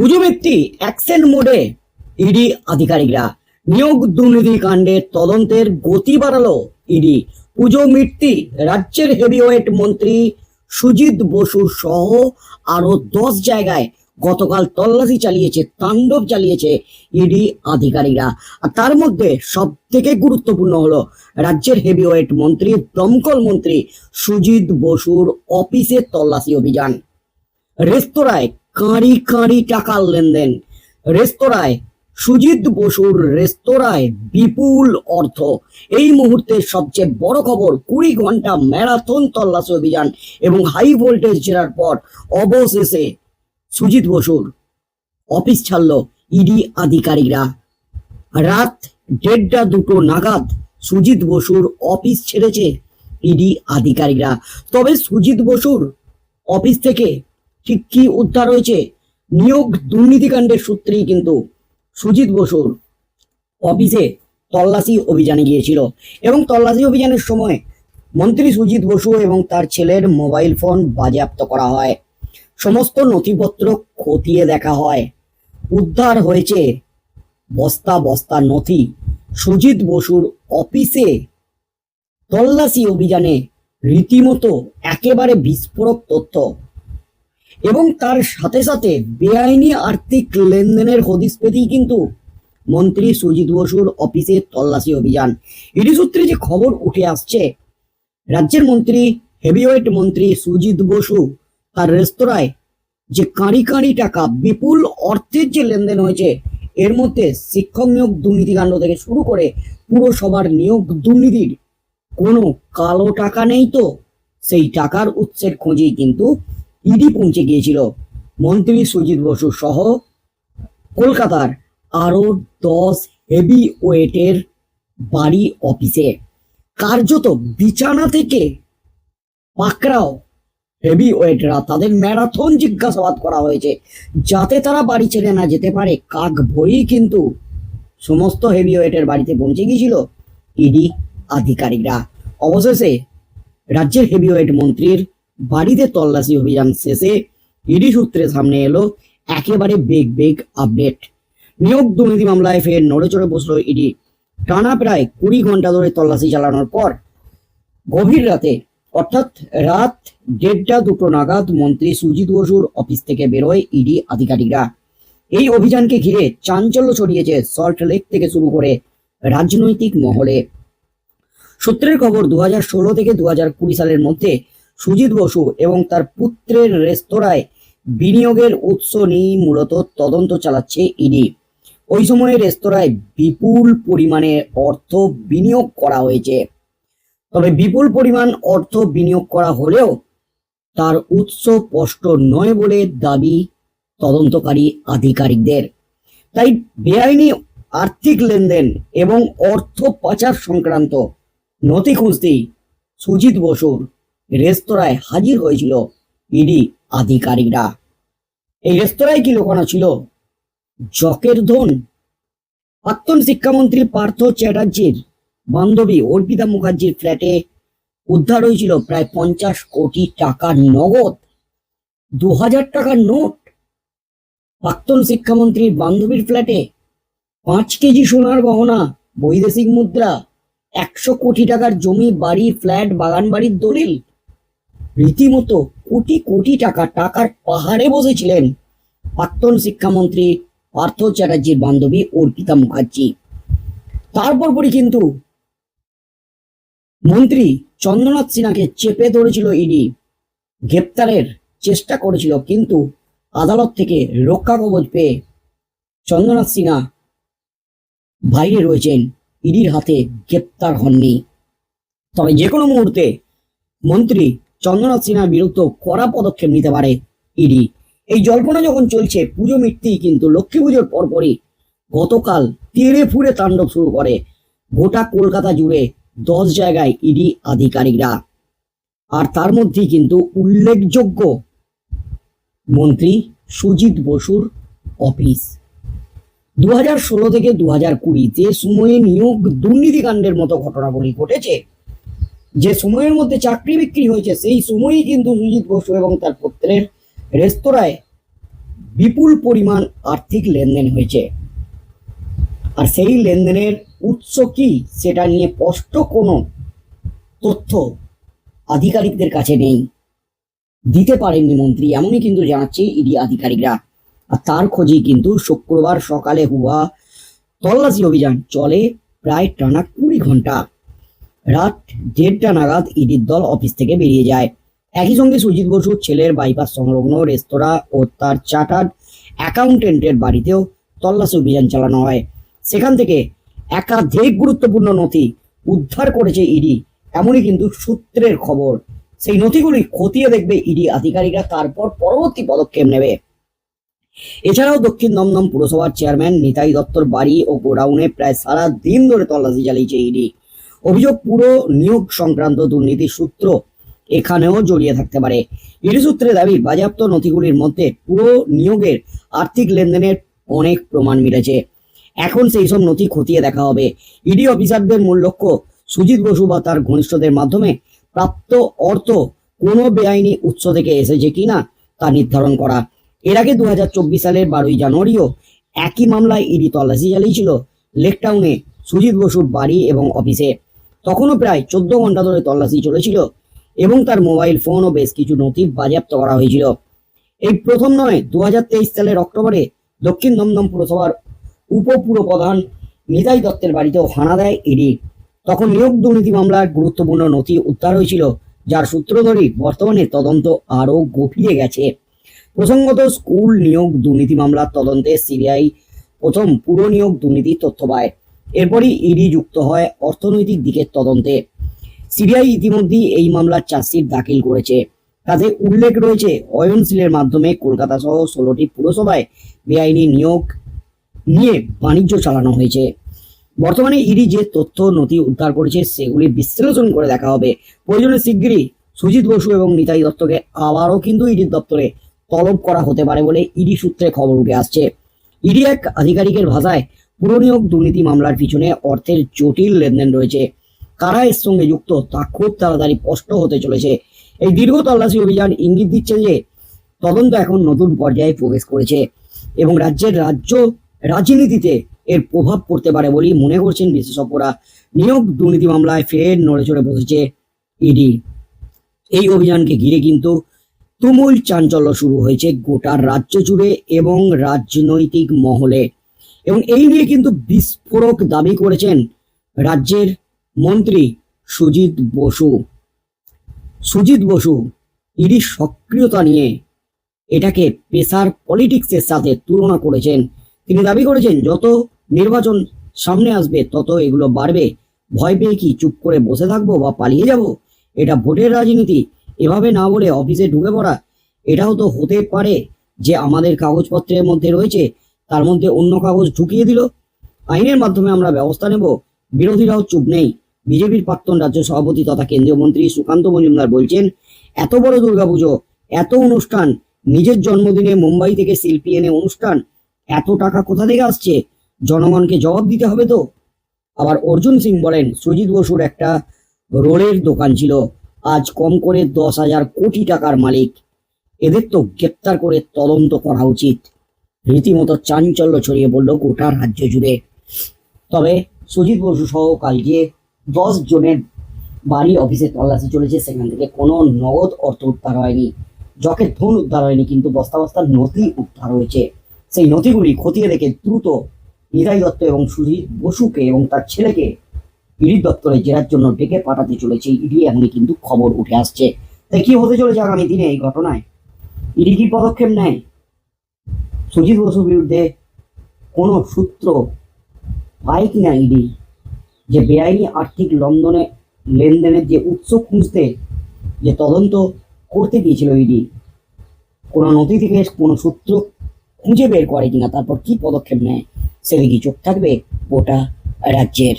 পুজো ব্যক্তি অ্যাকশন মোডে ইডি আধিকারিকরা। নিয়োগ দুর্নীতি কাণ্ডের তদন্তের গতি বাড়ালো ইডি পুজো মৃত্যু রাজ্যের হেভিওয়েট মন্ত্রী সুজিত বসু সহ আরও দশ জায়গায় গতকাল তল্লাশি চালিয়েছে, তাণ্ডব চালিয়েছে ইডি আধিকারিকরা। আর তার মধ্যে সব থেকে গুরুত্বপূর্ণ হলো রাজ্যের হেভিওয়েট মন্ত্রী, দমকল মন্ত্রী সুজিত বসুর অফিসের তল্লাশি অভিযান। রেস্তোরাঁয় কাঁড়ি কাঁড়ি টাকার লেনদেন। রেস্তোরাঁয় সুজিত বসুর রেস্তোরাঁয় বিপুল অর্থ। এই মুহূর্তের সবচেয়ে বড় খবর, কুড়ি ঘণ্টা ম্যারাথন তল্লাশি অভিযান এবং হাই ভোল্টেজ জেরার পর অবশেষে সুজিত বসুর অফিস ছাড়ল ইডি আধিকারিকরা। রাত দেড়টা দুটো নাগাদ সুজিত বসুর অফিস ছেড়েছে ইডি আধিকারিকরা। তবে সুজিত বসুর অফিস থেকে ঠিক কি উদ্ধার হয়েছে? নিয়োগ দুর্নীতিকাণ্ডের সূত্রেই কিন্তু সুজিত বসুর অফিসে তল্লাশি অভিযানে গিয়েছিল। এবং তল্লাশি অভিযানের সময় মন্ত্রী সুজিত বসু এবং তার ছেলের মোবাইল ফোন বাজেয়াপ্ত করা হয়। সমস্ত নথিপত্র খতিয়ে দেখা হয়। উদ্ধার হয়েছে বস্তা বস্তা নথি। সুজিত বসুর অফিসে তল্লাশি অভিযানে রীতিমতো একেবারে বিস্ফোরক তথ্য এবং তার সাথে সাথে বেআইনি আর্থিক লেনদেনের হদিস পেতেই কিন্তু মন্ত্রী সুজিত বসুর অফিসে তল্লাশি অভিযান। ইডি সূত্রে যে খবর উঠে আসছে, রাজ্যের মন্ত্রী, হেভিওয়েট মন্ত্রী সুজিত বসু তার রেস্তোরাঁয় যে কাঁড়ি কাঁড়ি টাকা, বিপুল অর্থের যে লেনদেন হয়েছে, এর মধ্যে শিক্ষক নিয়োগ দুর্নীতিকাণ্ড থেকে শুরু করে পুরসভার নিয়োগ দুর্নীতির কোনো কালো টাকা নেই তো, সেই টাকার উৎসের খোঁজেই কিন্তু ইডি পৌঁছে গিয়েছিল। মন্ত্রী সুজিত বসু সহ কলকাতার আরও দশ হেভি ওয়েটের বাড়ি অফিসে। কার্যত বিছানা থেকে পাকড়াও হেভি ওয়েটরা তাদের ম্যারাথন জিজ্ঞাসাবাদ করা হয়েছে। যাতে তারা বাড়ি ছেড়ে না যেতে পারে, কাক ভয়েই কিন্তু সমস্ত হেভি ওয়েটের বাড়িতে পৌঁছে গিয়েছিল ইডি আধিকারিকরা। অবশেষে রাজ্যের হেভিওয়েট মন্ত্রীর বাড়িতে তল্লাশি অভিযান শেষে ইডি সূত্রে সামনে এলো একেবারে বেগ বেগ আপডেট নিয়োগ দুর্নীতি মামলায় ফের নড়ে চড়ে বসল ইডি। টানা প্রায় কুড়ি ঘণ্টা ধরে তল্লাশি চালানোর পর গভীর রাতে, অর্থাৎ রাত দেড়টা দুটো নাগাদ মন্ত্রী সুজিত বসুর অফিস থেকে বেরোয় ইডি আধিকারিকরা। এই অভিযানকে ঘিরে চাঞ্চল্য ছড়িয়েছে সল্ট লেক থেকে শুরু করে রাজনৈতিক মহলে। সূত্রের খবর দু থেকে দু সালের মধ্যে সুজিত বসু এবং তার পুত্রের রেস্তোরাঁয় বিনিয়োগের উৎস নিয়ে মূলত তদন্ত চালাচ্ছে ইডি। ওই সময়ে রেস্তোরাঁয় বিপুল পরিমাণে অর্থ বিনিয়োগ করা হয়েছে। তবে বিপুল পরিমাণ অর্থ বিনিয়োগ করা হলেও তার উৎস স্পষ্ট নয় বলে দাবি তদন্তকারী আধিকারিকদের। তাই বেআইনি আর্থিক লেনদেন এবং অর্থ পাচার সংক্রান্ত নথি খুঁজতেই সুজিত বসুর রেস্তোরাঁয় হাজির হয়েছিল ইডি আধিকারিকরা। এই রেস্তোরাঁয় কি লোকানো ছিল? জকের ধন, প্রাক্তন শিক্ষামন্ত্রী পার্থ চ্যাটার্জির বান্ধবী অর্পিতা মুখার্জির ফ্ল্যাটে উদ্ধার হয়েছিল প্রায় পঞ্চাশ কোটি টাকার নগদ। দু হাজার টাকার নোট। প্রাক্তন শিক্ষামন্ত্রীর বান্ধবীর ফ্ল্যাটে পাঁচ কেজি সোনার গহনা, বৈদেশিক মুদ্রা, একশো কোটি টাকার জমি, বাড়ি, ফ্ল্যাট, বাগান বাড়ির দলিল রীতিমতো কোটি কোটি টাকা টাকার পাহাড়ে বসেছিলেন প্রাক্তন শিক্ষামন্ত্রী পার্থ চ্যাটার্জির বান্ধবী অর্পিতা মুখার্জি। তারপর পরই কিন্তু মন্ত্রী চন্দ্রনাথ সিনহাকে চেপে ধরেছিল ইডি। গ্রেপ্তারের চেষ্টা করেছিল, কিন্তু আদালত থেকে রক্ষা কবচ পেয়ে চন্দ্রনাথ সিনহা বাইরে রয়েছেন। ইডির হাতে গ্রেপ্তার হননি। তবে যে কোনো মুহূর্তে মন্ত্রী চন্দ্রনাথ সিনহার বিরুদ্ধে কড়া পদক্ষেপ নিতে পারে ইডি। এই জল্পনা যখন চলছে, পুজো মিটতেই কিন্তু লক্ষ্মী পুজোর পরপরই গতকাল তেড়ে ফুড়ে তাণ্ডব শুরু করে। গোটা কলকাতা জুড়ে দশ জায়গায় ইডি আধিকারিকরা। আর তার মধ্যেই কিন্তু উল্লেখযোগ্য মন্ত্রী সুজিত বসুর অফিস। দু ষোলো থেকে দু হাজার কুড়ি যে সময়ে নিয়োগ দুর্নীতিকাণ্ডের মতো ঘটনাগুলি ঘটেছে। যে সময়ের মধ্যে চাকরি বিক্রি হয়েছে, সেই সময়ই কিন্তু সুজিত বসু এবং তার পুত্রের রেস্তোরাঁয় বিপুল পরিমাণ আর্থিক লেনদেন হয়েছে। আর সেই লেনদেনের উৎস কি, সেটা নিয়ে স্পষ্ট কোনো তথ্য আধিকারিকদের কাছে নেই। দিতে পারেননি মন্ত্রী, এমনই কিন্তু জানাচ্ছে ইডি আধিকারিকরা। আর তার খোঁজেই কিন্তু শুক্রবার সকালে হুয়া তল্লাশি অভিযান চলে প্রায় টানা কুড়ি ঘণ্টা। রাত দেড়টা নাগাদ ইডির দল অফিস থেকে বেরিয়ে যায়। একই সঙ্গে সুজিত বসুর ছেলের বাইপাস সংলগ্ন রেস্তোরাঁ ও তার চার্টার্ড অ্যাকাউন্টেন্টের বাড়িতেও তল্লাশি অভিযান চালানো হয়। সেখান থেকে একাধিক গুরুত্বপূর্ণ নথি উদ্ধার করেছে ইডি, এমনই কিন্তু সূত্রের খবর। সেই নথিগুলি খতিয়ে দেখবে ইডি আধিকারিকরা, তারপর পরবর্তী পদক্ষেপ নেবে। এছাড়াও দক্ষিণ দমদম পুরসভার চেয়ারম্যান, নিতাই দত্তর বাড়ি ও গোডাউনে প্রায় সারা দিন ধরে তল্লাশি চালিয়েছে ইডি। অভিযোগ পুরো নিয়োগ সংক্রান্ত দুর্নীতির সূত্র এখানেও জড়িয়ে থাকতে পারে। ইডি সূত্রে দাবি, বাজেয়াপ্ত নথিগুলির মধ্যে পুরো নিয়োগের আর্থিক লেনদেনের অনেক প্রমাণ মিলেছে। এখন সেই সব নথি খতিয়ে দেখা হবে। ইডি অফিসারদের মূল লক্ষ্য, সুজিত বসু বা তার ঘনিষ্ঠদের মাধ্যমে প্রাপ্ত অর্থ কোনো বেআইনি উৎস থেকে এসেছে কিনা তা নির্ধারণ করা। এর আগে দু হাজার চব্বিশ সালের বারোই জানুয়ারিও একই মামলায় ইডি তল্লাশি চালিয়েছিল লেকটাউনে সুজিত বসুর বাড়ি এবং অফিসে। তখনও প্রায় চোদ্দ ঘণ্টা ধরে তল্লাশি চলেছিল এবং তার মোবাইল ফোন ও বেশ কিছু নথি বাজেয়াপ্ত করা হয়েছিল। এই প্রথম নয় দু সালের অক্টোবরে দক্ষিণ দমদম পুরসভার উপপুর প্রধান নিতাই দত্তের বাড়িতেও হানা দেয় ইডি। তখন নিয়োগ দুর্নীতি মামলার গুরুত্বপূর্ণ নথি উদ্ধার হয়েছিল, যার সূত্র ধরেই বর্তমানে তদন্ত আরও গভীরে গেছে। প্রসঙ্গত, স্কুল নিয়োগ দুর্নীতি মামলার তদন্তে সিবিআই প্রথম পুরো নিয়োগ দুর্নীতির তথ্য পায়। এরপরই ইডি যুক্ত হয় অর্থনৈতিক দিকের তদন্তে। সিবিআই ইতিমধ্যেই এই মামলার চার্জশিট দাখিল করেছে। তাতে উল্লেখ রয়েছে অয়নশীলের মাধ্যমে কলকাতা সহ ষোলোটি পুরসভায় বেআইনি নিয়োগ নিয়ে বাণিজ্য চালানো হয়েছে। বর্তমানে ইডি যে তথ্য নথি উদ্ধার করেছে, সেগুলি বিশ্লেষণ করে দেখা হবে। প্রয়োজনে শিগগিরই সুজিত বসু এবং নিতাই দত্তকে আবারও কিন্তু ইডির দপ্তরে তলব করা হতে পারে বলে ইডি সূত্রে খবর উঠে আসছে। ইডি এক আধিকারিকের ভাষায় পুরনিয়োগ দুর্নীতি মামলার পিছনে অর্থের জটিল লেনদেন রয়েছে। কারা এর সঙ্গে যুক্ত তা খুব তাড়াতাড়ি স্পষ্ট হতে চলেছে। এই দীর্ঘ তল্লাশি অভিযান ইঙ্গিত দিচ্ছে যে তদন্ত এখন নতুন পর্যায়ে প্রবেশ করেছে এবং রাজ্যের রাজ্য রাজনীতিতে এর প্রভাব পড়তে পারে বলেই মনে করছেন বিশেষজ্ঞরা। নিয়োগ দুর্নীতি মামলায় ফের নড়ে চড়ে বসেছে ইডি। এই অভিযানকে ঘিরে কিন্তু তুমুল চাঞ্চল্য শুরু হয়েছে গোটা রাজ্য জুড়ে এবং রাজনৈতিক মহলে। এবং এই নিয়ে কিন্তু বিস্ফোরক দাবি করেছেন রাজ্যের মন্ত্রী সুজিত বসু। সুজিত বসু ইডির সক্রিয়তা নিয়ে এটাকে পেশার পলিটিক্সের সাথে তুলনা করেছেন। তিনি দাবি করেছেন, যত নির্বাচন সামনে আসবে, তত এগুলো বাড়বে। ভয় পেয়ে কি চুপ করে বসে থাকব বা পালিয়ে যাব? এটা ভোটের রাজনীতি। এভাবে না বলে অফিসে ঢুকে পড়া, এটাও তো হতে পারে যে আমাদের কাগজপত্রের মধ্যে রয়েছে তার মধ্যে অন্য কাগজ ঢুকিয়ে দিল। আইনের মাধ্যমে আমরা ব্যবস্থা নেব। বিরোধীরাও চুপ নেই। বিজেপির প্রাক্তন রাজ্য সভাপতি তথা কেন্দ্রীয় মন্ত্রী সুকান্ত মজুমদার বলছেন, এত বড় দুর্গাপুজো, এত অনুষ্ঠান, নিজের জন্মদিনে মুম্বাই থেকে শিল্পী এনে অনুষ্ঠান, এত টাকা কোথা থেকে আসছে? জনগণকে জবাব দিতে হবে তো? আবার অর্জুন সিং বলেন, সুজিত বসুর একটা রোলের দোকান ছিল। আজ কম করে দশ হাজার কোটি টাকার মালিক। এদের তো গ্রেপ্তার করে তদন্ত করা উচিত। রীতিমতো চাঞ্চল্য ছড়িয়ে পড়ল গোটা রাজ্য জুড়ে। তবে সুজিত বসু সহ কালকে দশ জনের বাড়ি অফিসে তল্লাশি চলেছে, সেখান থেকে কোনো নগদ অর্থ উদ্ধার হয়নি। জকের ধন উদ্ধার হয়নি, কিন্তু বস্তা বস্তার নথি উদ্ধার হয়েছে। সেই নথিগুলি খতিয়ে দেখে দ্রুত নিতাই দত্ত এবং সুজিত বসুকে এবং তার ছেলেকে ইডি দপ্তরে জেরার জন্য ডেকে পাঠাতে চলেছে। ইডি এমনই কিন্তু খবর উঠে আসছে। তাই কি হতে চলেছে আগামী দিনে এই ঘটনায়? ইডি কি পদক্ষেপ নেয়? সুজিত বসুর বিরুদ্ধে কোনো সূত্র পায় কিনা ইডি? যে বেআইনি আর্থিক লন্ডনে লেনদেনের যে উৎস খুঁজতে যে তদন্ত করতে গিয়েছিল ইডি, কোনো নথি থেকে কোনো সূত্র খুঁজে বের করে কিনা? তারপর কি পদক্ষেপ নেয়? সেদিকে চোখ থাকবে গোটা রাজ্যের